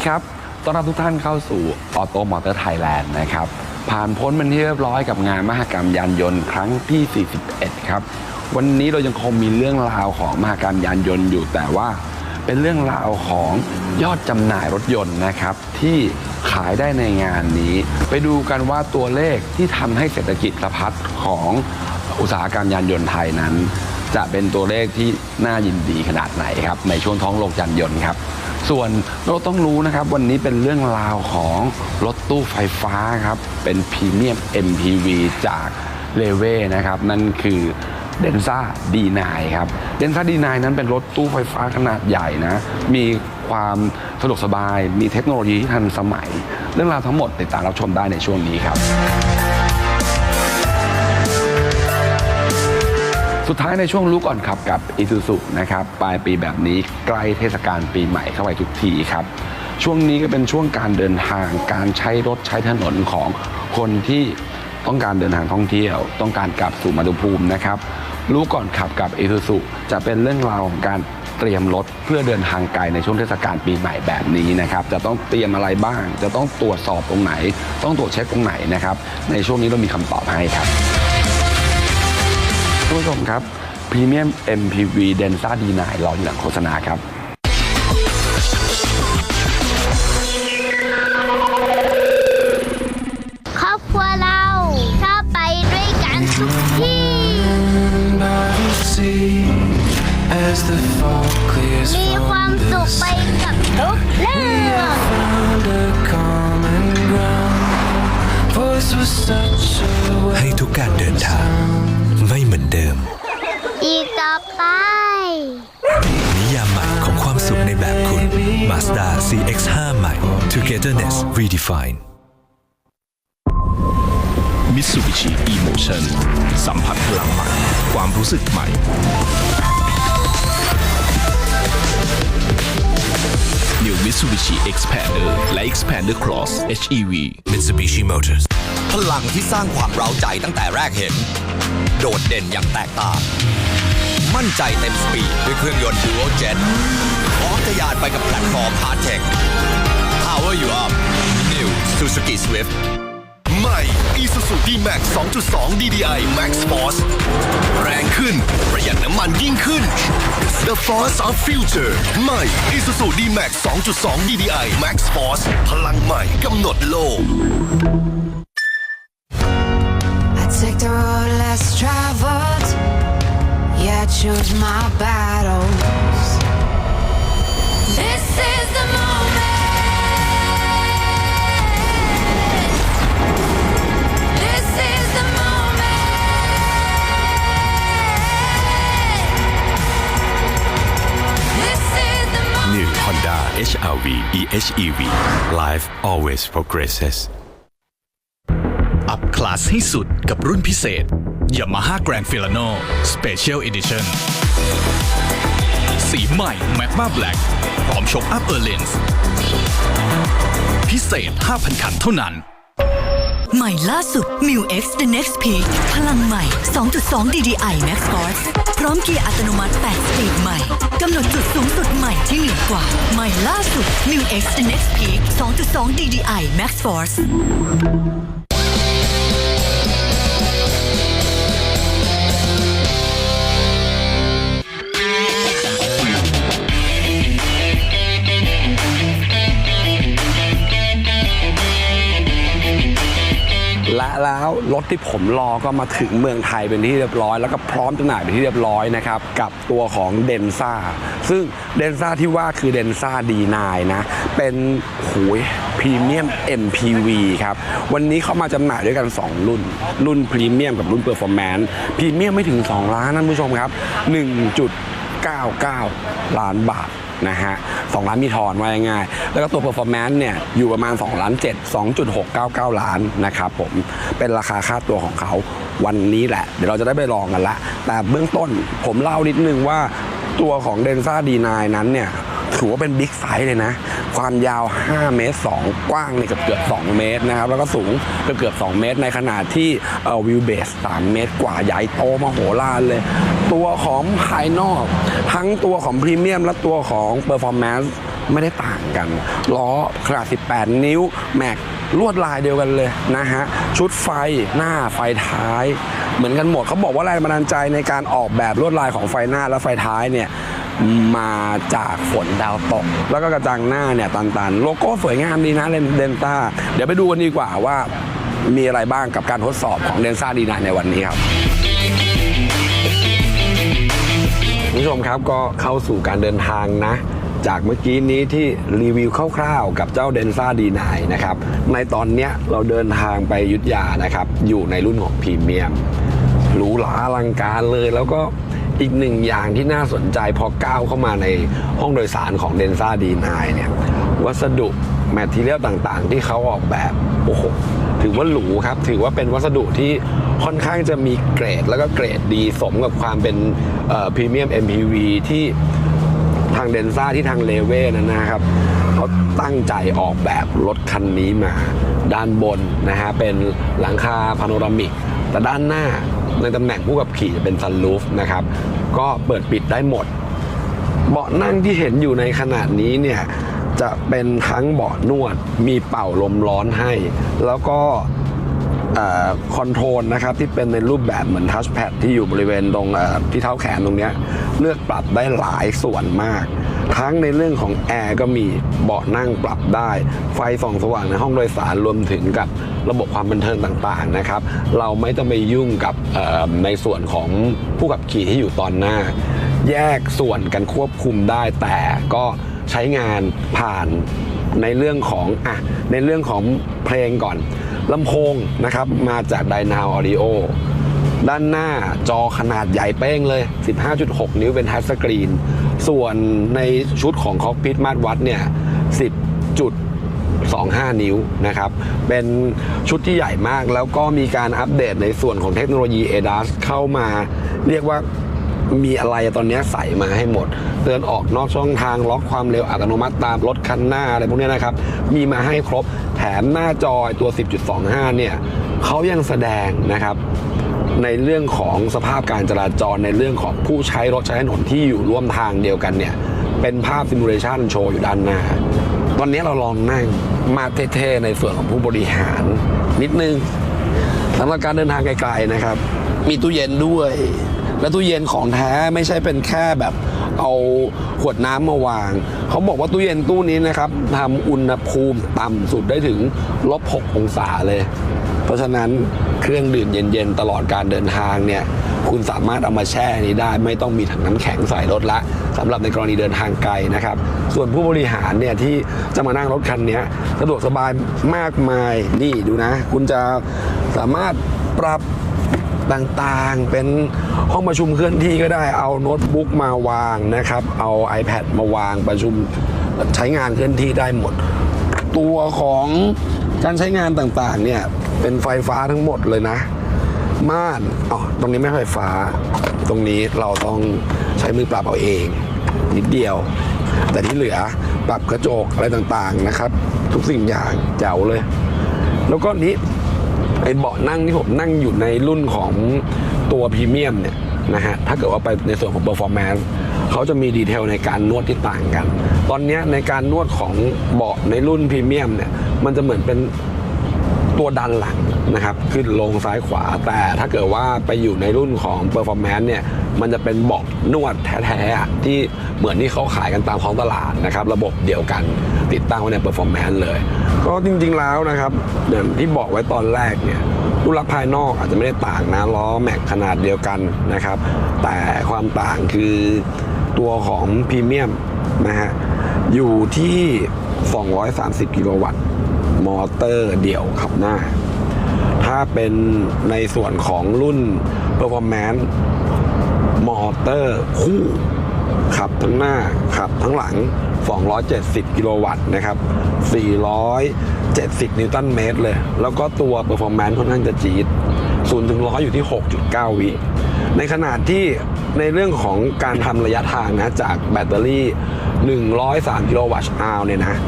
ดีครับ ต้อนรับทุกท่านเข้าสู่ออโตมอเตอร์ไทยแลนด์นะครับ ผ่านพ้นมันที่เรียบร้อยกับงานมหกรรมยานยนต์ครั้งที่ 41 ครับ วันนี้เรายังคงมีเรื่องราวของมหกรรมยานยนต์อยู่แต่ว่า เป็นเรื่องราวของยอดจำหน่ายรถยนต์นะครับ ที่ขายได้ในงานนี้ ไปดูกันว่าตัวเลขที่ทำให้เศรษฐกิจสะพัดของอุตสาหกรรมยานยนต์ไทยนั้น จะเป็นตัวเลขที่น่ายินดีขนาดไหนครับ ในช่วงท้องโลกยานยนต์ครับ ส่วนเราต้องรู้นะครับ วันนี้เป็นเรื่องราวของรถตู้ไฟฟ้าครับ เป็นพรีเมียม MPV จากเลเว่นะครับ นั่นคือเดนซ่าดีนายครับเดนซ่าดีนายนั้นเป็นรถตู้ไฟฟ้าขนาดใหญ่นะ มีความสะดวกสบาย มีเทคโนโลยีที่ทันสมัย เรื่องราวทั้งหมดติดตามรับชมได้ในช่วงนี้ครับ สุดท้ายในช่วงรู้ก่อนขับกับอีซูซุนะครับปลายปีแบบนี้ใกล้เทศกาลปีใหม่เข้าไปทุกทีครับ ช่วงนี้ก็เป็นช่วงการเดินทางการใช้รถใช้ถนนของคนที่ต้องการเดินทางท่องเที่ยว ต้องการกลับสู่มาตุภูมินะครับ รู้ก่อนขับกับอีซูซุจะเป็นเรื่องราวของการเตรียมรถเพื่อเดินทางไกลในช่วงเทศกาลปีใหม่แบบนี้นะครับ จะต้องเตรียมอะไรบ้าง จะต้องตรวจสอบตรงไหน ต้องตรวจเช็คตรงไหนนะครับ ในช่วงนี้เรามีคำตอบให้ครับ ท่านผู้ชมครับพรีเมียม MPV Denza D9 รออยู่หลังโฆษณาครับครอบครัวเราชอบไปด้วยกันทุกที่ As the fog clears มีความ from สุข the ไปกับทุกเรื่อง found a common ground. Voice was such a ให้ทุกการเดินทางไม่ เหมือนเดิม อีกต่อไป นิยามใหม่ของความสุขในแบบคุณ Mazda CX-5 ใหม่ Togetherness Redefined มิตซูบิชิ Emotion สัมผัสพลังใหม่ ความรู้สึกใหม่ New Mitsubishi Expander และ Expander Cross HEV Mitsubishi Motors พลังที่สร้างความเร้าใจตั้งแต่แรกเห็น โดดเด่นอย่างแตกต่าง มั่นใจเต็มสปีดด้วยเครื่องยนต์ Dual Jet พร้อมทะยานไปกับแพลตฟอร์ม Hard Tech Power You Up New Suzuki Swift ใหม่ Isuzu D-Max 2.2 DDI Max Force แรงขึ้น ประหยัดน้ำมันยิ่งขึ้น The Force of Future ใหม่ Isuzu D-Max 2.2 DDI Max Force พลังใหม่กำหนดโลก I take the road less traveled. Yeah, I choose my battles. This is the moment. This is the moment. This is the moment. New Honda HRV eHEV Life always progresses อัพคลาสให้สุดกับรุ่นพิเศษ Yamaha Grand Filano Special Edition สีใหม่ Magma Black พร้อมชกอัพเออร์เลนส์พิเศษ 5,000 คันเท่านั้น ใหม่ล่าสุด m i u X The Next Peak พลังใหม่ 2.2 DDI Max Force พร้อมเกียร์อัตโนมัติ 8 สปีดใหม่ กำหนดจุดสูงสุดใหม่ที่เหนือกว่า ใหม่ล่าสุด m i u X The Next Peak 2.2 DDI Max Force และแล้วรถที่ผมรอก็มาถึงเมืองไทยเป็นที่เรียบร้อย แล้วก็พร้อมจำหน่ายเป็นที่เรียบร้อยนะครับกับตัวของเดนซ่าซึ่งเดนซ่าที่ว่าคือเดนซ่าดีนายนะเป็นหูยพรีเมียม MPV ครับวันนี้เขามาจำหน่ายด้วยกัน 2 รุ่น รุ่นพรีเมียมกับรุ่นเปอร์ฟอร์แมนซ์พรีเมียมไม่ถึง 2 ล้านนะท่นผู้ชมครับ 1.99 ล้านบาท นะฮะสองล้านมีทอนว่าง่ายๆแล้วก็ตัว performance เนี่ยอยู่ประมาณ2ล้าน7 2.699 ล้านนะครับผมเป็นราคาค่าตัวของเขาวันนี้แหละ เดี๋ยวเราจะได้ไปลองกันละ แต่เบื้องต้นผมเล่านิดนึงว่าตัวของ d e n z a D9 นั้นเนี่ย ถือว่าเป็นบิ๊กไซส์เลยนะ ความยาว 5 เมตร 2 กว้างเนี่ยเกือบเกือบ2เมตรนะครับ แล้วก็สูงเกือบเกือบ 2 เมตร ในขณะที่วิวเบส 3 เมตรกว่าใหญ่โตมโหฬารเลย ตัวของภายนอก ทั้งตัวของพรีเมียมและตัวของเปอร์ฟอร์แมนซ์ไม่ได้ต่างกัน ล้อขนาด 18 นิ้ว แม็กลวดลายเดียวกันเลยนะฮะ ชุดไฟหน้าไฟท้าย เหมือนกันหมดเขาบอกว่าแรงบันดาลใจในการออกแบบลวดลายของไฟหน้าและไฟท้ายเนี่ย มาจากฝนดาวตก แล้วก็กระจังหน้าเนี่ยตันๆ โลโก้สวยงามดีนะเลนเดนต้าเดี๋ยวไปดูกันดีกว่าว่ามีอะไรบ้างกับการทดสอบของเดนซ่าดีนในวันนี้ครับคุณผู้ชมครับก็เข้าสู่การเดินทางนะ จากเมื่อกี้นี้ที่รีวิวคร่าวๆ กับเจ้าเดนซ่าดีนายนะครับ ในตอนเนี้ยเราเดินทางไปยุทธยานะครับ อยู่ในรุ่นของพรีเมียมหรูหราอลังการเลยแล้วก็ อีกหนึ่งอย่างที่น่าสนใจพอก้าวเข้ามาในห้องโดยสารของเดนซ่าดีนเนี่ย วัสดุแมทเทียลต่างๆ ที่เขาออกแบบ โอ้โห ถือว่าหรูครับ ถือว่าเป็นวัสดุที่ค่อนข้างจะมีเกรด แล้วก็เกรดดีสมกับความเป็นพรีเมียม MPV ที่ทางเดนซ่าที่ทางเลเว่นั้นนะครับเขาตั้งใจออกแบบรถคันนี้มา ด้านบนนะฮะเป็นหลังคาพาโนรามิก แต่ด้านหน้า ในตำแหน่งผู้ขับขี่จะเป็นซันรูฟนะครับ ก็เปิดปิดได้หมด เบาะนั่งที่เห็นอยู่ในขนาดนี้เนี่ยจะเป็นทั้งเบาะนวด มีเป่าลมร้อนให้ แล้วก็คอนโทรลนะครับที่เป็นในรูปแบบเหมือนทัชแพดที่อยู่บริเวณตรงที่เท้าแขนตรงนี้เลือกปรับได้หลายส่วนมาก ทั้งในเรื่องของแอร์ก็มีเบาะนั่งปรับได้ ไฟส่องสว่างในห้องโดยสารรวมถึงกับระบบความบันเทิงต่างๆนะครับ เราไม่ต้องไปยุ่งกับในส่วนของผู้ขับขี่ที่อยู่ตอนหน้า แยกส่วนกันควบคุมได้แต่ก็ใช้งานผ่านในเรื่องของอะในเรื่องของเพลงก่อนลำโพงนะครับมาจาก d y n a u Audio ด้านหน้าจอขนาดใหญ่เป้งเลย 15.6 นิ้วเป็นทัชสกรีน ส่วนในชุดของคอกพิทมาตรวัดเนี่ย 10.25 นิ้วนะครับ เป็นชุดที่ใหญ่มากแล้วก็มีการอัปเดตในส่วนของเทคโนโลยี ADAS เข้ามาเรียกว่ามีอะไรตอนนี้ใส่มาให้หมด เตือนออกนอกช่องทางล็อกความเร็วอัตโนมัติตามรถคันหน้าอะไรพวกนี้นะครับ มีมาให้ครบแถมหน้าจอตัว 10.25 เนี่ยเขายังแสดงนะครับ ในเรื่องของสภาพการจราจรในเรื่องของผู้ใช้รถใช้ถนนที่อยู่ร่วมทางเดียวกันเนี่ยเป็นภาพซิมูเลชันโชว์อยู่ด้านหน้าตอนนี้เราลองนั่งมาเท่ๆในส่วนของผู้บริหารนิดนึงสำหรับการเดินทางไกลๆนะครับ มีตู้เย็นด้วย และตู้เย็นของแท้ไม่ใช่เป็นแค่แบบ เอาขวดน้ำมาวาง เขาบอกว่าตู้เย็นตู้นี้นะครับทำอุณหภูมิต่ำสุดได้ถึงลบ 6 องศาเลย เพราะฉะนั้นเครื่องดื่มเย็นๆ ตลอดการเดินทางเนี่ยคุณสามารถเอามาแช่นี้ได้ ไม่ต้องมีถังน้ำแข็งใส่รถละสำหรับในกรณีเดินทางไกลนะครับ ส่วนผู้บริหารเนี่ยที่จะมานั่งรถคันนี้สะดวกสบายมากมายนี่ดูนะ คุณจะสามารถปรับ ต่างๆ เป็นห้องประชุมเคลื่อนที่ก็ได้เอาโน้ตบุ๊กมาวางนะครับ เอา iPad มาวางประชุมใช้งานเคลื่อนที่ได้หมด ตัวของการใช้งานต่างๆเนี่ยเป็นไฟฟ้าทั้งหมดเลยนะ ม่านอ๋อตรงนี้ไม่ไฟฟ้า ตรงนี้เราต้องใช้มือปรับเอาเองนิดเดียว แต่ที่เหลือปรับกระจกอะไรต่างๆนะครับ ทุกสิ่งอย่างแจ๋วเลย แล้วก็นี้ ไอ้เบาะนั่งที่ผมนั่งอยู่ในรุ่นของตัวพรีเมียมเนี่ยนะฮะถ้าเกิดว่าไปในส่วนของ performance เขาจะมีดีเทลในการนวดที่ต่างกัน ตอนนี้ในการนวดของเบาะในรุ่นพรีเมียมเนี่ยมันจะเหมือนเป็นตัวดันหลังนะครับขึ้นลงซ้ายขวาแต่ถ้าเกิดว่าไปอยู่ในรุ่นของ performance เนี่ยมันจะเป็นเบาะนวดแท้ๆที่เหมือนที่เขาขายกันตามท้องตลาดนะครับระบบเดียวกัน ติดตั้งไว้ใน performance เลย ก็จริงๆแล้วนะครับอย่างที่บอกไว้ตอนแรกเนี่ยรูปลักษณ์ภายนอกอาจจะไม่ได้ต่างนะล้อแม็กขนาดเดียวกันนะครับ แต่ความต่างคือตัวของพรีเมียมนะฮะอยู่ที่ 230 กิโลวัตต์มอเตอร์เดี่ยวขับหน้า ถ้าเป็นในส่วนของรุ่น Performance มอเตอร์คู่ขับทั้งหน้าขับทั้งหลัง 270 กิโลวัตต์นะครับ 470 นิวตันเมตรเลย แล้วก็ตัว Performance ค่อนข้างจะจี๊ด0ถึง100 อยู่ที่ 6.9 วิ ในขนาดที่ในเรื่องของการทำระยะทางนะ จากแบตเตอรี่ 103 กิโลวัตต์อาวเนี่ยนะ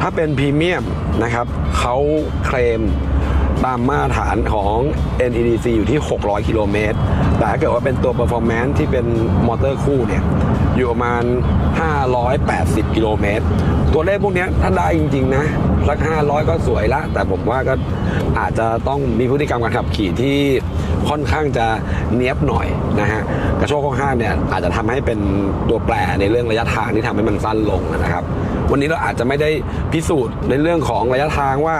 ถ้าเป็นพรีเมียมนะครับเขาเคลมตามมาตรฐานของ NEDC อยู่ที่ 600 กิโลเมตร แต่ถ้าเกิดว่าเป็นตัว performance ที่เป็นมอเตอร์คู่เนี่ย อยู่ประมาณ 580 กิโลเมตร ตัวเลขพวกนี้ถ้าได้จริง ๆ นะ สัก 500 ก็สวยละ แต่ผมว่าก็อาจจะต้องมีพฤติกรรมการขับขี่ที่ค่อนข้างจะเนี้ยบหน่อยนะฮะ กระโชกข้างห้างเนี่ยอาจจะทำให้เป็นตัวแปรในเรื่องระยะทางที่ทำให้มันสั้นลงนะครับ วันนี้เราอาจจะไม่ได้พิสูจน์ในเรื่องของระยะทางว่า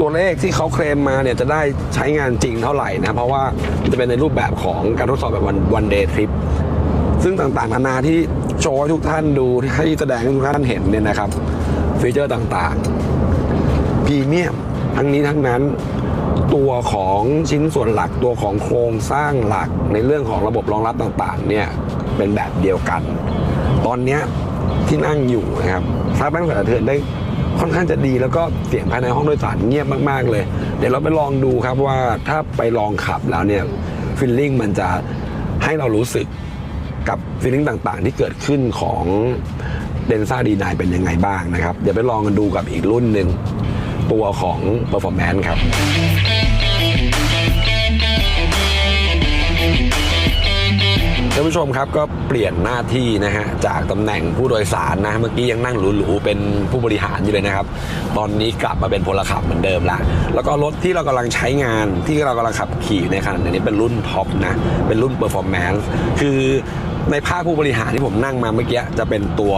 ตัวเลขที่เขาเคลมมาเนี่ยจะได้ใช้งานจริงเท่าไหร่นะ เพราะว่าจะเป็นในรูปแบบของการทดสอบแบบวันวันเดย์ทริป ซึ่งต่างๆนานาที่โชว์ให้ทุกท่านดูให้แสดงให้ทุกท่านเห็นเนี่ยนะครับฟีเจอร์ต่างๆพรีเมียมทั้งนี้ทั้งนั้นตัวของชิ้นส่วนหลักตัวของโครงสร้างหลักในเรื่องของระบบรองรับต่างๆเนี่ยเป็นแบบเดียวกัน ตอนนี้ที่นั่งอยู่นะครับทราบแบงค์สะเทือนได้ค่อนข้างจะดีแล้วก็เสียงภายในห้องโดยสารเงียบมากๆเลย เดี๋ยวเราไปลองดูครับว่าถ้าไปลองขับแล้วเนี่ยฟิลลิ่งมันจะให้เรารู้สึก กับฟีลลิ่งต่างๆ ที่เกิดขึ้นของเดนซ่าดีนายเป็นยังไงบ้างนะครับ เดี๋ยวไปลองกันดูกับอีกรุ่นหนึ่งตัวของ Performance ครับท่านผู้ชมครับก็เปลี่ยนหน้าที่นะฮะจากตำแหน่งผู้โดยสารนะเมื่อกี้ยังนั่งหรูๆเป็นผู้บริหารอยู่เลยนะครับ ตอนนี้กลับมาเป็นพลขับเหมือนเดิมละแล้วก็รถที่เรากำลังใช้งานที่เรากำลังขับขี่ในขณะนี้เป็นรุ่นท็อปนะเป็นรุ่น performance คือ ในภาคผู้บริหารที่ผมนั่งมาเมื่อกี้จะเป็นตัว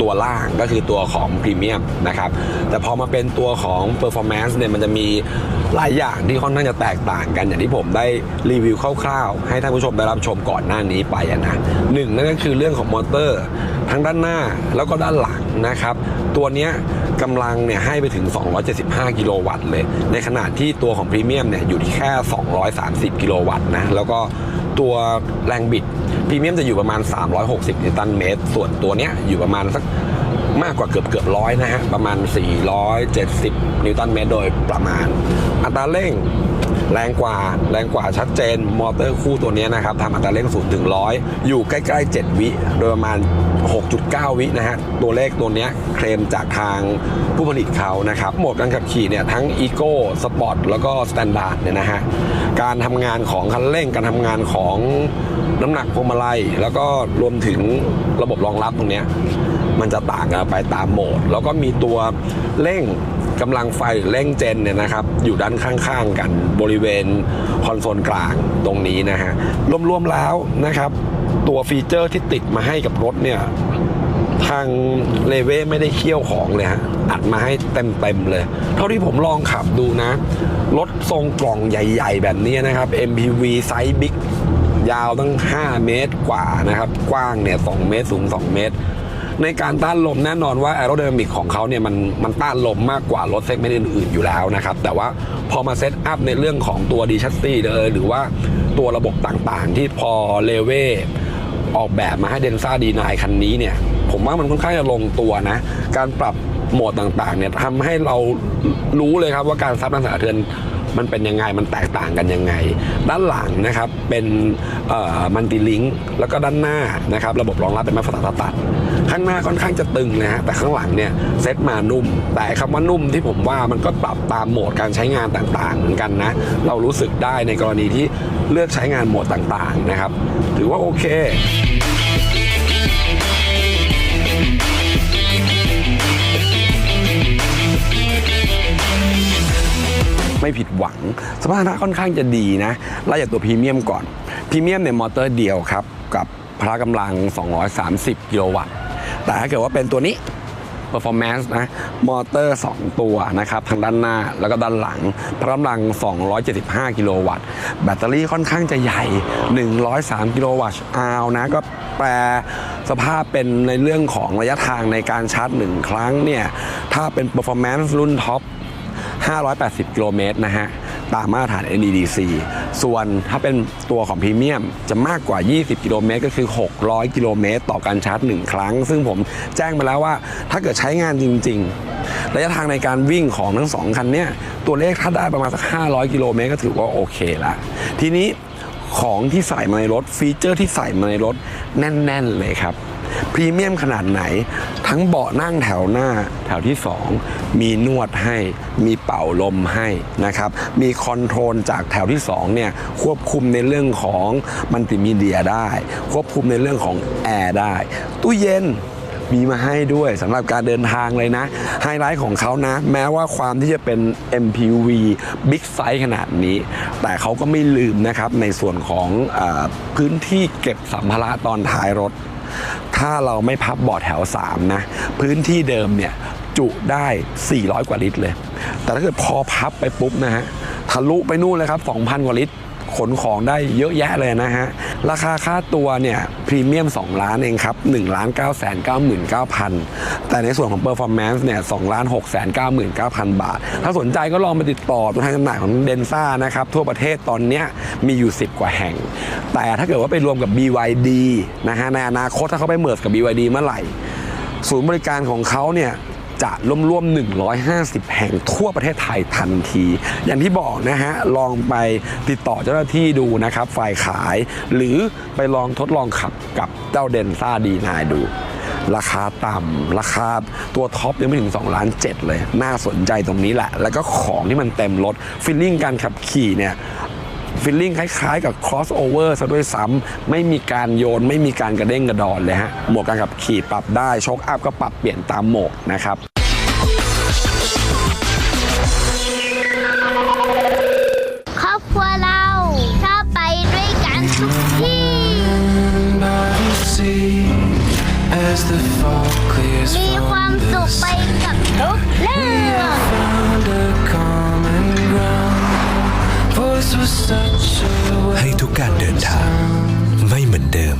ตัวล่างก็คือตัวของพรีเมียมนะครับ แต่พอมาเป็นตัวของ performance เนี่ยมันจะมีหลายอย่างที่ค่อนข้างจะแตกต่างกันอย่างที่ผมได้รีวิวคร่าวๆ ให้ท่านผู้ชมได้รับชมก่อนหน้านี้ไปนะหนึ่งนั่นก็คือเรื่องของมอเตอร์ ทั้งด้านหน้าแล้วก็ด้านหลังนะครับ ตัวนี้กำลังเนี่ยให้ไปถึง 275 กิโลวัตต์เลย ในขณะที่ตัวของพรีเมียมเนี่ยอยู่ที่แค่ 230 กิโลวัตต์นะแล้วก็ ตัวแรงบิดพรีเมียมจะอยู่ประมาณ 360 นิวตันเมตร ส่วนตัวเนี้ยอยู่ประมาณสักมากกว่าเกือบเกือบร้อยนะฮะ ประมาณ 470 นิวตันเมตรโดยประมาณ อัตราเร่ง แรงกว่าแรงกว่าชัดเจนมอเตอร์คู่ตัวนี้นะครับทำอัตราเร่ง0ถึง100 อยู่ใกล้ๆ 7 วิ โดยประมาณ 6.9 วินะฮะตัวเลขตัวนี้เคลมจากทางผู้ผลิตเขานะครับโหมดการขับขี่เนี่ยทั้ง Eco Sport แล้วก็ Standard เนี่ยนะฮะการทำงานของคันเร่งการทำงานของน้ำหนักพวงมาลัย แล้วก็รวมถึงระบบรองรับตรงนี้มันจะต่างกันไปตามโหมด แล้วก็มีตัวเร่ง กำลังไฟเร่งเจนเนี่ยนะครับ อยู่ด้านข้างๆกันบริเวณคอนโซลกลางตรงนี้นะฮะรวมๆแล้วนะครับ ตัวฟีเจอร์ที่ติดมาให้กับรถเนี่ยทางเลเว่ไม่ได้เคี่ยวของเลยฮะ อัดมาให้เต็มๆเลย เท่าที่ผมลองขับดูนะ รถทรงกล่องใหญ่ๆ แบบนี้นะครับ MPV ไซส์บิ๊กยาวตั้ง 5 เมตรกว่านะครับ กว้างเนี่ย 2 เมตร สูง 2 เมตร ในการต้านลมแน่นอนว่า a e r o d y n a m i c ของเขาเนี่ยมันมันต้านลมมากกว่ารถเซกเมนต์อื่นๆอยู่แล้วนะครับ แต่ว่าพอมาเซตอัพในเรื่องของตัวดีชัสซี่เลยหรือว่าตัวระบบต่างๆ ที่พอเลเวออกแบบมาให้เดนซ่าดีนายคันนี้เนี่ย ผมว่ามันค่อนข้างจะลงตัวนะ การปรับโหมดต่างๆเนี่ยทำให้เรารู้เลยครับว่าการซับน้ำสะเทือน มันเป็นยังไงมันแตกต่างกันยังไง ด้านหลังนะครับเป็นมันติลิงแล้วก็ด้านหน้านะครับระบบรองรับเป็นมาตรฐานตัดข้างหน้าค่อนข้างจะตึงนะฮะแต่ข้างหลังเนี่ยเซตมานุ่ม แต่คำว่านุ่มที่ผมว่ามันก็ปรับตามโหมดการใช้งานต่างๆเหมือนกันนะเรารู้สึกได้ในกรณีที่เลือกใช้งานโหมดต่างๆนะครับ ถือว่าโอเค ไม่ผิดหวังสมรรถนะค่อนข้างจะดีนะไล่จากตัวพรีเมียมก่อนพรีเมียมเนี่ยมอเตอร์เดียวครับ กับพละกำลัง 230 กิโลวัตต์ แต่ถ้าเกิดว่าเป็นตัวนี้ performance นะ มอเตอร์ 2 ตัวนะครับทางด้านหน้าแล้วก็ด้านหลัง พละกำลัง 275 กิโลวัตต์ แบตเตอรี่ค่อนข้างจะใหญ่ 103 กิโลวัตต์อาวนะก็แปลสภาพเป็นในเรื่องของระยะทางในการชาร์จ 1 ครั้งเนี่ย ถ้าเป็น performance รุ่นท็อป 580 กิโลเมตรนะฮะ ตามมาตรฐาน NEDC ส่วนถ้าเป็นตัวของพรีเมียมจะมากกว่า 20 กิโลเมตรก็คือ 600 กิโลเมตร ต่อการชาร์จ 1 ครั้ง ซึ่งผมแจ้งมาแล้วว่า ถ้าเกิดใช้งานจริง ๆ ระยะทางในการวิ่งของทั้งสองคันเนี่ย ตัวเลขถ้าได้ประมาณสัก 500 กิโลเมตรก็ถือว่าโอเคละทีนี้ของที่ใส่มาในรถฟีเจอร์ที่ใส่มาในรถแน่น ๆ เลยครับ พรีเมียมขนาดไหน ทั้งเบาะนั่งแถวหน้า แถวที่ 2 มีนวดให้ มีเป่าลมให้นะครับ มีคอนโทรลจากแถวที่2เนี่ยควบคุมในเรื่องของมัลติมีเดียได้ ควบคุมในเรื่องของแอร์ได้ ตู้เย็นมีมาให้ด้วยสำหรับการเดินทางเลยนะ ไฮไลท์ของเขานะ แม้ว่าความที่จะเป็น MPV Big Size ขนาดนี้ แต่เขาก็ไม่ลืมนะครับในส่วนของอพื้นที่เก็บสัมภาระตอนท้ายรถ ถ้าเราไม่พับเบาะแถว 3 นะ พื้นที่เดิมเนี่ย จุได้ 400 กว่าลิตรเลย แต่ถ้าเกิดพอพับไปปุ๊บนะฮะทะลุไปนู่นเลยครับ 2,000 กว่าลิตร ขนของได้เยอะแยะเลยนะฮะ ราคาค่าตัวเนี่ยพรีเมียม 2 ล้านเองครับ1ล้าน9 9 9 9 0 0แต่ในส่วนของ Performance เนี่ย2ล้าน6 9 9 9 0 0บาท ถ้าสนใจก็ลองไปติดต่อตัวแทนจำหน่ายของเดนซ่านะครับ ทั่วประเทศตอนนี้มีอยู่ 10 กว่าแห่ง แต่ถ้าเกิดว่าไปรวมกับ BYD นะฮะในอนาคตถ้าเขาไปเมิร์กับ BYD เมื่อไหร่ ศูนย์บริการของเขาเนี่ย จะร่วมๆ 150 แห่งทั่วประเทศไทยทันที อย่างที่บอกนะฮะ ลองไปติดต่อเจ้าหน้าที่ดูนะครับ ฝ่ายขาย หรือไปลองทดลองขับกับเจ้าเดนซ่าดีนายดู ราคาต่ำราคาตัวท็อปยังไม่ถึง2ล้าน7เลย น่าสนใจตรงนี้แหละ แล้วก็ของที่มันเต็มรถฟิลลิ่งการขับขี่เนี่ยฟิลลิ่งคล้ายๆกับ crossover ซะด้วยซ้ำไม่มีการโยน ไม่มีการกระเด้งกระดอนเลยฮะ หมวกการขับขี่ปรับได้โชคอัพก็ปรับเปลี่ยนตามโหมดนะครับ มีความ from สุ the ขไป sea. กับทุกเรื่อง Found a common ground. Voice was such a ให้ทุกการเดินทางไม่เหมือนเดิม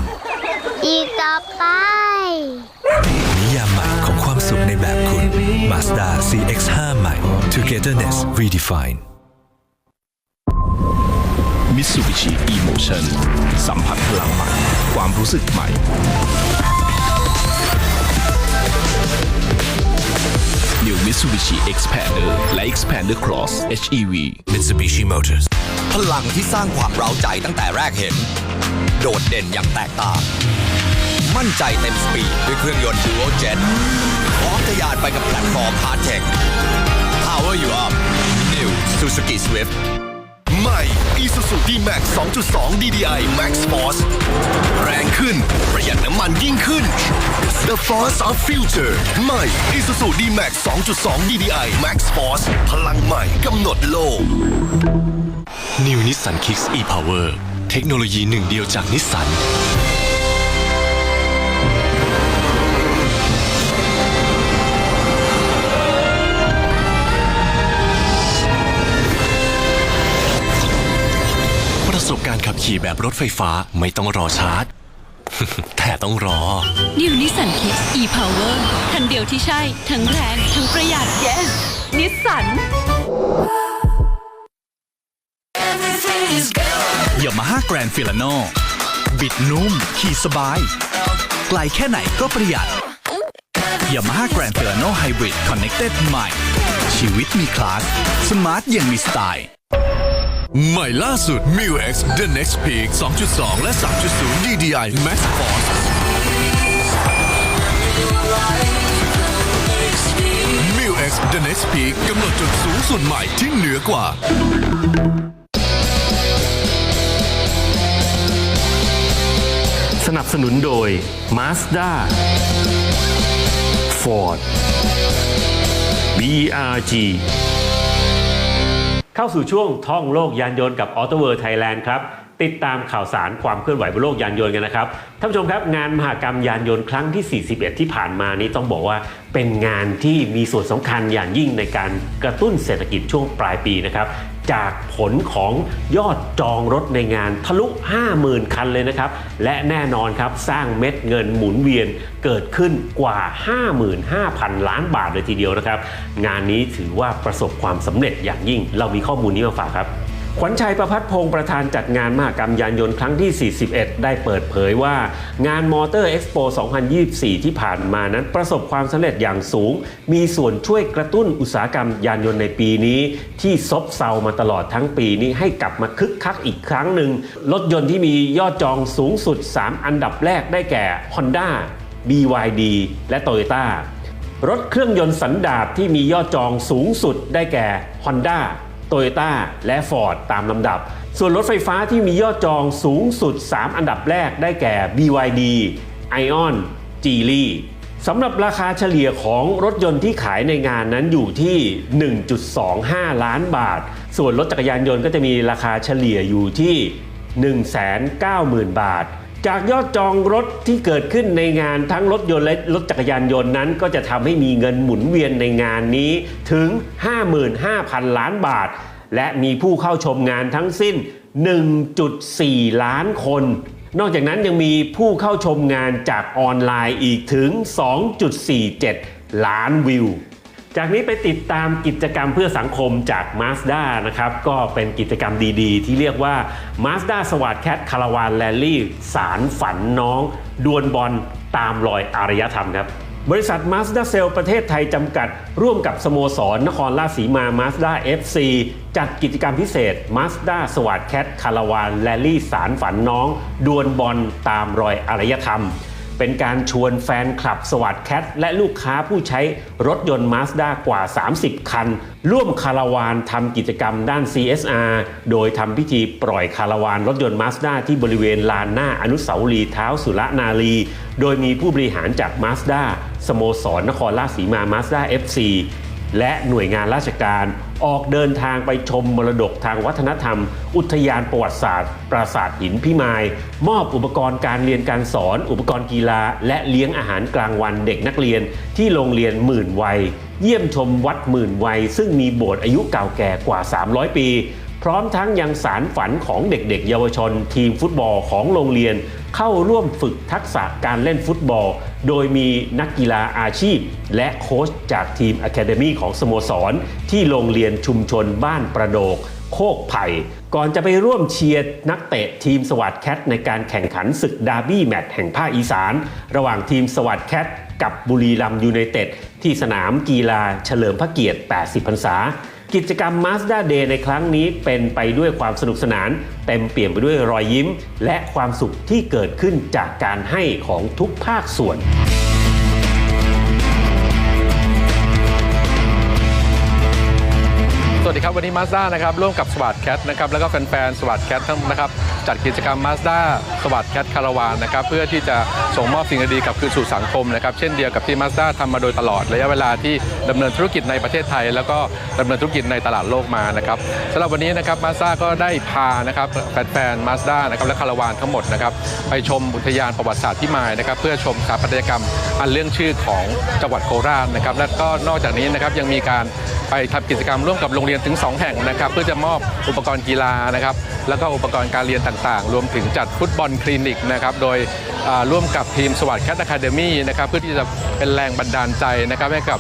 อีกต่อไป นิยามใหม่ของความสุขในแบบคุณ Mazda CX-5 ใหม่ Togetherness Redefined มิ t ซูบิชิ E-Motion สัมผัสพลังใหม่ความรู้สึกใหม่ Mitsubishi Expander และ Expander Cross HEV Mitsubishi Motors พลังที่สร้างความเร้าใจตั้งแต่แรกเห็น โดดเด่นอย่างแตกต่าง มั่นใจเต็มสปีดด้วยเครื่องยนต์ Dual Jet พร้อมทะยานไปกับแพลตฟอร์ม Hard Tech Power You Up New Suzuki Swift ใหม่ Isuzu D-Max 2.2 DDI Max Force แรงขึ้น ประหยัดน้ำมันยิ่งขึ้น The Force of Future ใหม่ Isuzu D-Max 2.2 DDI Max Force พลังใหม่กำหนดโลก New Nissan Kicks e-Power เทคโนโลยีหนึ่งเดียวจากนิสสัน ขับขี่แบบรถไฟฟ้าไม่ต้องรอชาร์จ แต่ต้องรอ นิวนิสสันคิก e-power คันเดียวที่ใช่ ทั้งแรง ทั้งประหยัด yes นิสสัน Yamaha Grand Filano บิดนุ่ม ขี่สบาย ไกลแค่ไหนก็ประหยัด Yamaha Grand Filano Hybrid Connected ใหม่ ชีวิตมีคลาส สมาร์ทยังมีสไตล์ ใหม่ล่าสุด m i u X The Next Peak 2.2 และ 3.0 DDI Max Force MU-X The Next Peak กำหนดจุดสูงสุดใหม่ที่เหนือกว่า สนับสนุนโดย Mazda Ford BRG เข้าสู่ช่วงท่องโลกยานยนต์กับ Auto World Thailand ครับติดตามข่าวสารความเคลื่อนไหวบนโลกยานยนต์กันนะครับท่านผู้ชมครับงานมหกรรมยานยนต์ครั้งที่ 41 ที่ผ่านมานี้ต้องบอกว่าเป็นงานที่มีส่วนสำคัญอย่างยิ่งในการกระตุ้นเศรษฐกิจช่วงปลายปีนะครับ จากผลของยอดจองรถในงานทะลุ 50,000 คันเลยนะครับ และแน่นอนครับสร้างเม็ดเงินหมุนเวียนเกิดขึ้นกว่า 55,000 ล้านบาทเลยทีเดียวนะครับ งานนี้ถือว่าประสบความสำเร็จอย่างยิ่ง เรามีข้อมูลนี้มาฝากครับ ขวัญชัยประพัฒพงศ์ประธานจัดงานมหกรรมยานยนต์ครั้งที่ 41 ได้เปิดเผยว่างานมอเตอร์เอ็กซ์โป2024 ที่ผ่านมานั้นประสบความสำเร็จอย่างสูง มีส่วนช่วยกระตุ้นอุตสาหกรรมยานยนต์ในปีนี้ ที่ซบเซามาตลอดทั้งปีนี้ให้กลับมาคึกคักอีกครั้งหนึ่งรถยนต์ที่มียอดจองสูงสุด 3 อันดับแรกได้แก่ Honda BYD และ Toyota รถเครื่องยนต์สันดาปที่มียอดจองสูงสุดได้แก่ Honda Toyota และ Ford ตามลำดับ ส่วนรถไฟฟ้าที่มียอดจองสูงสุด 3 อันดับแรกได้แก่ BYD Ion Geely สำหรับราคาเฉลี่ยของรถยนต์ที่ขายในงานนั้นอยู่ที่ 1.25 ล้านบาท ส่วนรถจักรยานยนต์ก็จะมีราคาเฉลี่ยอยู่ที่ 190,000 บาท จากยอดจองรถที่เกิดขึ้นในงานทั้งรถยนต์และรถจักรยานยนต์นั้น ก็จะทำให้มีเงินหมุนเวียนในงานนี้ถึง 55,000 ล้านบาท และมีผู้เข้าชมงานทั้งสิ้น 1.4 ล้านคน นอกจากนั้นยังมีผู้เข้าชมงานจากออนไลน์อีกถึง 2.47 ล้านวิว จากนี้ไปติดตามกิจกรรมเพื่อสังคมจาก Mazda นะครับ ก็เป็นกิจกรรมดีๆ ที่เรียกว่า Mazda สวัสดแคทคาราวานแลลี่สารฝันน้อง ดวลบอลตามรอยอารยธรรมครับ บริษัท Mazda c e l l ประเทศไทยจำกัด ร่วมกับสโมสรนครราชสีมา Mazda FC จัดกิจกรรมพิเศษ Mazda สวัสดแคทคาราวานแลลี่สารฝันน้อง ดวลบอลตามรอยอารยธรรม เป็นการชวนแฟนคลับสวัสดแคทและลูกค้าผู้ใช้รถยนต์ Mazda กว่า 30 คัน ร่วมคาราวานทำกิจกรรมด้าน CSR โดยทำพิธีปล่อยคาราวานรถยนต์ Mazda ที่บริเวณลานหน้าอนุสาวรีย์เท้าสุรนารี โดยมีผู้บริหารจาก Mazda สโมสรนครราชสีมา Mazda FC และหน่วยงานราชการ ออกเดินทางไปชมมรดกทางวัฒนธรรม อุทยานประวัติศาสตร์ ปราสาทหินพิมาย มอบอุปกรณ์การเรียนการสอน อุปกรณ์กีฬา และเลี้ยงอาหารกลางวันเด็กนักเรียนที่โรงเรียนหมื่นวัย เยี่ยมชมวัดหมื่นวัย ซึ่งมีโบสถ์อายุเก่าแก่กว่า 300 ปี พร้อมทั้งยังสารฝันของเด็กๆ เยาวชน ทีมฟุตบอลของโรงเรียน เข้าร่วมฝึกทักษะการเล่นฟุตบอล โดยมีนักกีฬาอาชีพ และโค้ชจากทีม Academy ของสโมสร ที่โรงเรียนชุมชนบ้านประโดก โคกไผ่ ก่อนจะไปร่วมเชียร์นักเตะทีมสวัสดแคทในการแข่งขันศึกดาร์บี้แมตช์แห่งภาคอีสาน ระหว่างทีมสวัสดแคทกับบุรีรัมย์ยูไนเต็ดที่สนามกีฬาเฉลิมพระเกียรติ 80 พรรษา กิจกรรม Mazda Day ในครั้งนี้เป็นไปด้วยความสนุกสนาน เต็มเปี่ยมไปด้วยรอยยิ้ม และความสุขที่เกิดขึ้นจากการให้ของทุกภาคส่วนสวัสดีครับ วันนี้มาสด้านะครับร่วมกับสวัสดแคทนะครับแล้วก็แฟนๆสวัสดแคททั้งนะครับ จัดกิจกรรม Mazda สวัสดแคทคาราวานนะครับเพื่อที่จะส่งมอบสิ่งดีๆกับคืนสู่สังคมนะครับเช่นเดียวกับที่ Mazda ทำมาโดยตลอดระยะเวลาที่ดำเนินธุรกิจในประเทศไทย แล้วก็ดำเนินธุรกิจในตลาดโลกมานะครับสำหรับวันนี้นะครับ Mazda ก็ได้พานะครับแฟนๆ Mazda นะครับและคาราวานทั้งหมดนะครับไปชมอุทยานประวัติศาสตร์พิมายนะครับเพื่อชมสถาปัตยกรรมอันเรื่องชื่อของจังหวัดโคราชนะครับและก็นอกจากนี้นะครับยังมีการ ไปทำกิจกรรมร่วมกับโรงเรียนถึง 2 แห่งนะครับ เพื่อจะมอบอุปกรณ์กีฬานะครับ แล้วก็อุปกรณ์การเรียนต่างๆ รวมถึงจัดฟุตบอลคลินิกนะครับ โดยร่วมกับทีมสวัสดิ์แคทอะคาเดมี่นะครับ เพื่อที่จะเป็นแรงบันดาลใจนะครับให้กับ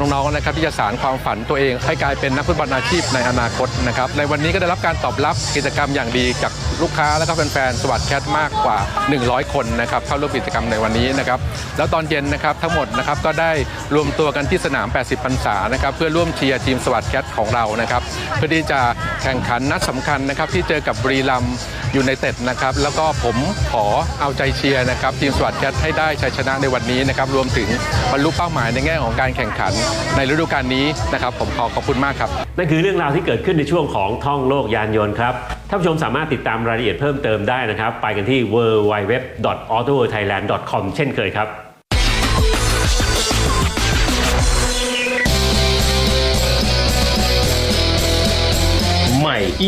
น้องๆนะครับที่จะสารความฝันตัวเอง ให้กลายเป็นนักฟุตบอลอาชีพในอนาคตนะครับ ในวันนี้ก็ได้รับการตอบรับกิจกรรมอย่างดีจากลูกค้าและก็แฟนๆสวัสดิ์แคทมากกว่า 100 คนนะครับเข้าร่วมกิจกรรมในวันนี้นะครับ แล้วตอนเย็นนะครับทั้งหมดนะครับก็ได้รวมตัวกันที่สนาม 80 พรรษานะครับเพื่อร่วมเชียร์ทีมสวัสดิ์แคทของเรานะครับเพื่อที่จะแข่งขันนัดสำคัญนะครับที่เจอกับบุรีรัมย์ยูไนเต็ดนะครับแล้วก็ผมขอเอาใจเชียร์นะครับทีมสวัสดิ์แคทให้ได้ชัยชนะในวันนี้นะครับรวมถึงบรรลุเป้าหมายในแง่ของการแข่งขันในฤดูกาลนี้นะครับผมขอขอบคุณมากครับนั่นคือเรื่องราวที่เกิดขึ้นในช่วงของท่องโลกยานยนต์ครับท่านผู้ชมสามารถติดตามรายละเอียดเพิ่มเติมได้นะครับ ไปกันที่ www.autoworldthailand.com เช่นเคยครับ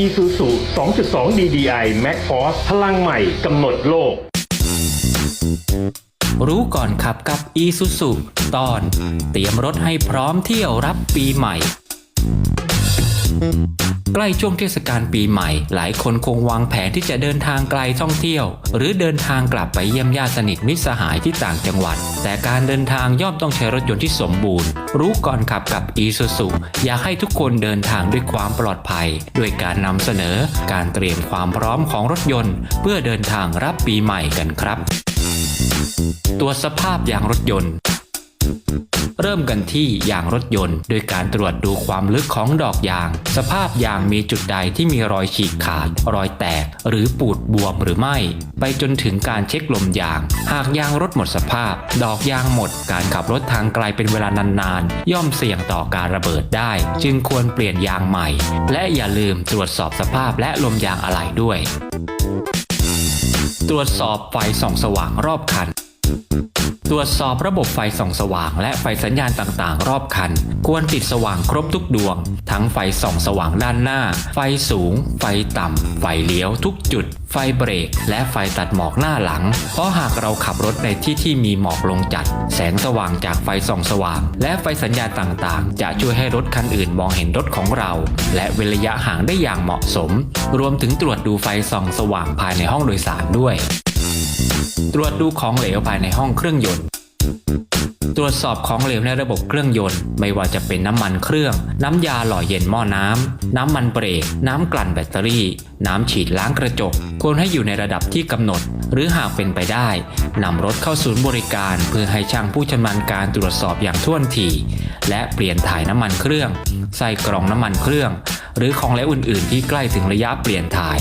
Isuzu 2.2 DDI Max Force พลังใหม่กำหนดโลก รู้ก่อนขับกับ e s u s u ตอน เตรียมรถให้พร้อมเที่ยวรับปีใหม่ ใกล้ช่วงเทศกาลปีใหม่ หลายคนคงวางแผนที่จะเดินทางไกลท่องเที่ยว หรือเดินทางกลับไปเยี่ยมญาติสนิทมิตรสหายที่ต่างจังหวัด แต่การเดินทางย่อมต้องใช้รถยนต์ที่สมบูรณ์ รู้ก่อนขับกับ e s u s u อยากให้ทุกคนเดินทางด้วยความปลอดภัย ด้วยการนำเสนอการเตรียมความพร้อมของรถยนต์ เพื่อเดินทางรับปีใหม่กันครับตรวสภาพยางรถยนต์ เริ่มกันที่ยางรถยนต์ โดยการตรวจดูความลึกของดอกยาง สภาพยางมีจุดใดที่มีรอยฉีกขาด รอยแตก หรือปูดบวมหรือไม่ ไปจนถึงการเช็คลมยาง หากยางรถหมดสภาพ ดอกยางหมด การขับรถทางไกลเป็นเวลานานๆ ย่อมเสี่ยงต่อการระเบิดได้ จึงควรเปลี่ยนยางใหม่ และอย่าลืมตรวจสอบสภาพและลมยางอะไหล่ด้วย ตรวจสอบไฟส่องสว่างรอบคัน ตรวจสอบระบบไฟส่องสว่างและไฟสัญญาณต่างๆ รอบคัน ควรติดสว่างครบทุกดวง ทั้งไฟส่องสว่างด้านหน้า ไฟสูง ไฟต่ำ ไฟเลี้ยวทุกจุด ไฟเบรก และไฟตัดหมอกหน้าหลัง เพราะหากเราขับรถในที่ที่มีหมอกลงจัด แสงสว่างจากไฟส่องสว่าง และไฟสัญญาณต่างๆ จะช่วยให้รถคันอื่นมองเห็นรถของเรา และเว้นระยะห่างได้อย่างเหมาะสม รวมถึงตรวจดูไฟส่องสว่างภายในห้องโดยสารด้วย ตรวจดูของเหลวภายในห้องเครื่องยนต์ ตรวจสอบของเหลวในระบบเครื่องยนต์ ไม่ว่าจะเป็นน้ำมันเครื่อง น้ำยาหล่อเย็นหม้อน้ำ น้ำมันเบรก น้ำกลั่นแบตเตอรี่ น้ำฉีดล้างกระจก ควรให้อยู่ในระดับที่กำหนด หรือหากเป็นไปได้นำรถเข้าศูนย์บริการ เพื่อให้ช่างผู้ชำนาญการตรวจสอบอย่างท่วนทีและเปลี่ยนถ่ายน้ำมันเครื่อง ใส่กล่องน้ำมันเครื่อง หรือของเหลวอื่น ๆ ที่ใกล้ถึงระยะเปลี่ยนถ่าย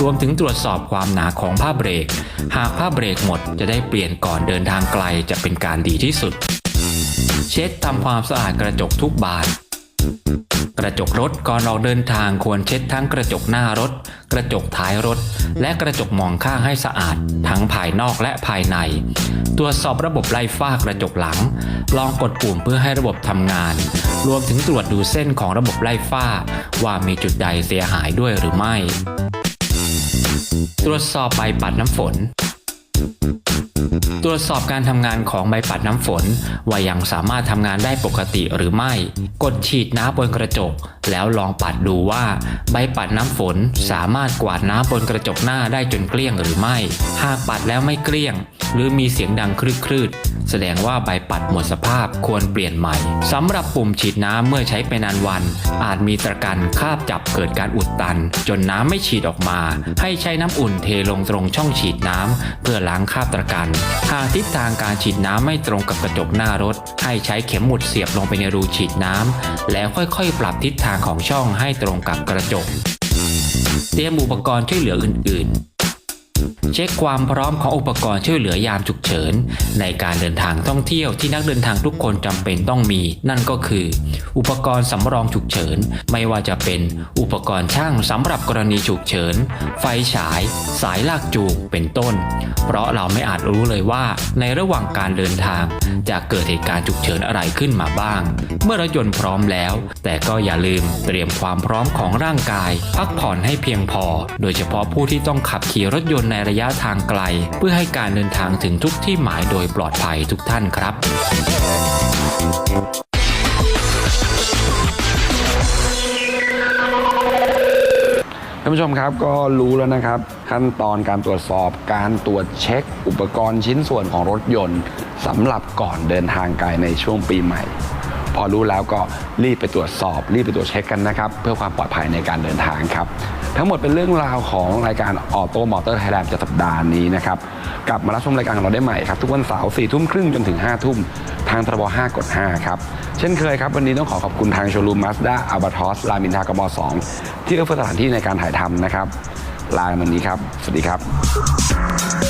รวมถึงตรวจสอบความหนาของผ้าเบรก หากผ้าเบรกหมดจะได้เปลี่ยนก่อนเดินทางไกลจะเป็นการดีที่สุด เช็ดทำความสะอาดกระจกทุกบานกระจกรถก่อนออกเดินทางควรเช็ดทั้งกระจกหน้ารถ กระจกท้ายรถ และกระจกมองข้างให้สะอาด ทั้งภายนอกและภายใน ตรวจสอบระบบไล่ฝ้ากระจกหลัง ลองกดปุ่มเพื่อให้ระบบทำงาน รวมถึงตรวจดูเส้นของระบบไล่ฝ้า ว่ามีจุดใดเสียหายด้วยหรือไม่ ตรวจสอบใบปัดน้ำฝน ตรวจสอบการทำงานของใบปัดน้ำฝน ว่ายังสามารถทำงานได้ปกติหรือไม่ กดฉีดน้ำบนกระจก แล้วลองปัดดูว่าใบปัดน้ำฝนสามารถกวาดน้ำบนกระจกหน้าได้จนเกลี้ยงหรือไม่ หากปัดแล้วไม่เกลี้ยง หรือมีเสียงดังครืดๆ แสดงว่าใบปัดหมดสภาพควรเปลี่ยนใหม่สำหรับปุ่มฉีดน้ำเมื่อใช้ไปนานวัน อาจมีตะกันคาบจับเกิดการอุดตัน จนน้ำไม่ฉีดออกมา ให้ใช้น้ำอุ่นเทลงตรงช่องฉีดน้ำเพื่อล้างคราบตะกันหากทิศทางการฉีดน้ำไม่ตรงกับกระจกหน้ารถ ให้ใช้เข็มหมุดเสียบลงไปในรูฉีดน้ำแล้วค่อยๆ ปรับทิศทางของช่องให้ตรงกับกระจก เตรียมอุปกรณ์ช่วยเหลืออื่นๆ เช็คความพร้อมของอุปกรณ์ช่วยเหลือยามฉุกเฉิน ในการเดินทางท่องเที่ยวที่นักเดินทางทุกคนจำเป็นต้องมี นั่นก็คือ อุปกรณ์สำรองฉุกเฉิน ไม่ว่าจะเป็นอุปกรณ์ช่างสำหรับกรณีฉุกเฉิน ไฟฉาย สายลากจูงเป็นต้น เพราะเราไม่อาจรู้เลยว่า ในระหว่างการเดินทาง จะเกิดเหตุการณ์ฉุกเฉินอะไรขึ้นมาบ้าง เมื่อรถยนต์พร้อมแล้ว แต่ก็อย่าลืมเตรียมความพร้อมของร่างกาย พักผ่อนให้เพียงพอ โดยเฉพาะผู้ที่ต้องขับขี่รถยนต์ในระยะทางไกล เพื่อให้การเดินทางถึงทุกที่หมายโดยปลอดภัยทุกท่านครับ ท่านผู้ชมครับก็รู้แล้วนะครับ ขั้นตอนการตรวจสอบการตรวจเช็ค อุปกรณ์ชิ้นส่วนของรถยนต์สำหรับก่อนเดินทางไกลในช่วงปีใหม่ พอรู้แล้วก็รีบไปตรวจสอบ รีบไปตรวจเช็คกันนะครับ เพื่อความปลอดภัยในการเดินทางครับ ทั้งหมดเป็นเรื่องราวของรายการออโต้มอเตอร์ไทยแลนด์ประจำสัปดาห์นี้นะครับ กลับมารับชมรายการของเราได้ใหม่ครับ ทุกวันเสาร์สี่ทุ่มครึ่งจนถึง5้าทุ่มทางทรบ5กด5ครับ เช่นเคยครับ วันนี้ต้องขอขอบคุณทางโชว์รูมมาสด้าอัลบาทอสรามินทากม2ที่เอื้อเฟื้อสถานที่ในการถ่ายทำนะครับลาวันนี้ครับ สวัสดีครับ